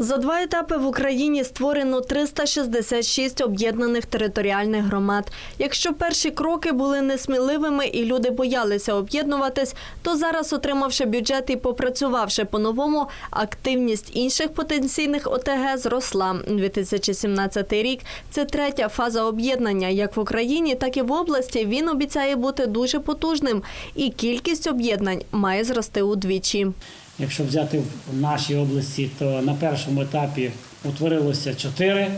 За два етапи в Україні створено 366 об'єднаних територіальних громад. Якщо перші кроки були несміливими і люди боялися об'єднуватись, то зараз, отримавши бюджет і попрацювавши по-новому, активність інших потенційних ОТГ зросла. 2017 рік це третя фаза об'єднання. Як в Україні, так і в області. Він обіцяє бути дуже потужним, і кількість об'єднань має зрости удвічі. Якщо взяти в нашій області, то на першому етапі утворилося чотири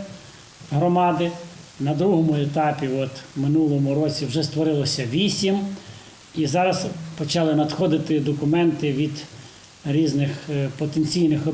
громади. На другому етапі, от минулому році, вже створилося вісім. І зараз почали надходити документи від різних е, потенційних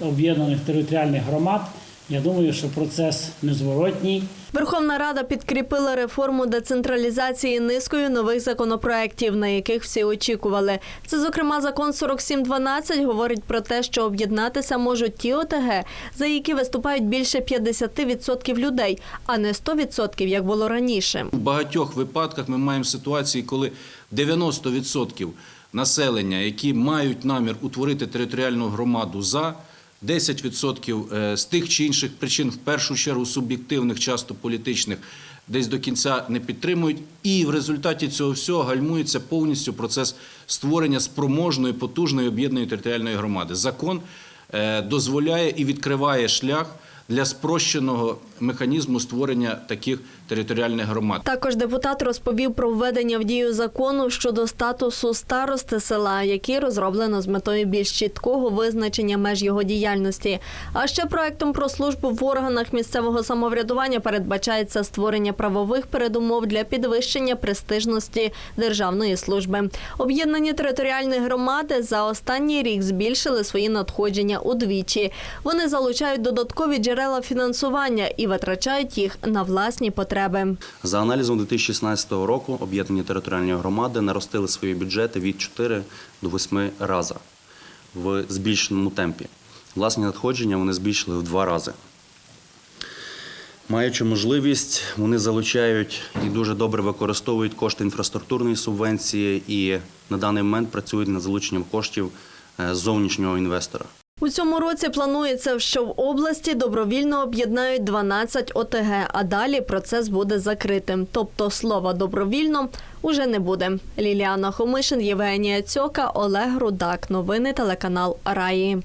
об'єднаних, територіальних громад. Я думаю, що процес незворотній. Верховна Рада підкріпила реформу децентралізації низкою нових законопроєктів, на яких всі очікували. Це, зокрема, закон 4712 говорить про те, що об'єднатися можуть ті ОТГ, за які виступають більше 50% людей, а не 100%, як було раніше. У багатьох випадках ми маємо ситуації, коли 90% населення, які мають намір утворити територіальну громаду за 10% е, з тих чи інших причин, в першу чергу суб'єктивних, часто політичних, десь до кінця не підтримують, і в результаті цього всього гальмується повністю процес створення спроможної, потужної об'єднаної територіальної громади. Закон е, дозволяє і відкриває шлях для спрощеного механізму створення таких територіальних громад. Також депутат розповів про введення в дію закону щодо статусу старости села, який розроблено з метою більш чіткого визначення меж його діяльності. А ще проектом про службу в органах місцевого самоврядування передбачається створення правових передумов для підвищення престижності державної служби. Об'єднані територіальні громади за останній рік збільшили свої надходження удвічі. Вони залучають додаткові джерела фінансування і витрачають їх на власні потреби. За аналізом 2016 року об'єднані територіальні громади наростили свої бюджети від 4 до 8 разів в збільшеному темпі. Власні надходження вони збільшили в два рази. Маючи можливість, вони залучають і дуже добре використовують кошти інфраструктурної субвенції і на даний момент працюють над залученням коштів е, зовнішнього інвестора. У цьому році планується, що в області добровільно об'єднають 12 ОТГ, а далі процес буде закритим. Тобто слова добровільно уже не буде. Ліліана Хомишин, Євгенія Цьока, Олег Рудак. Новини телеканал Раї.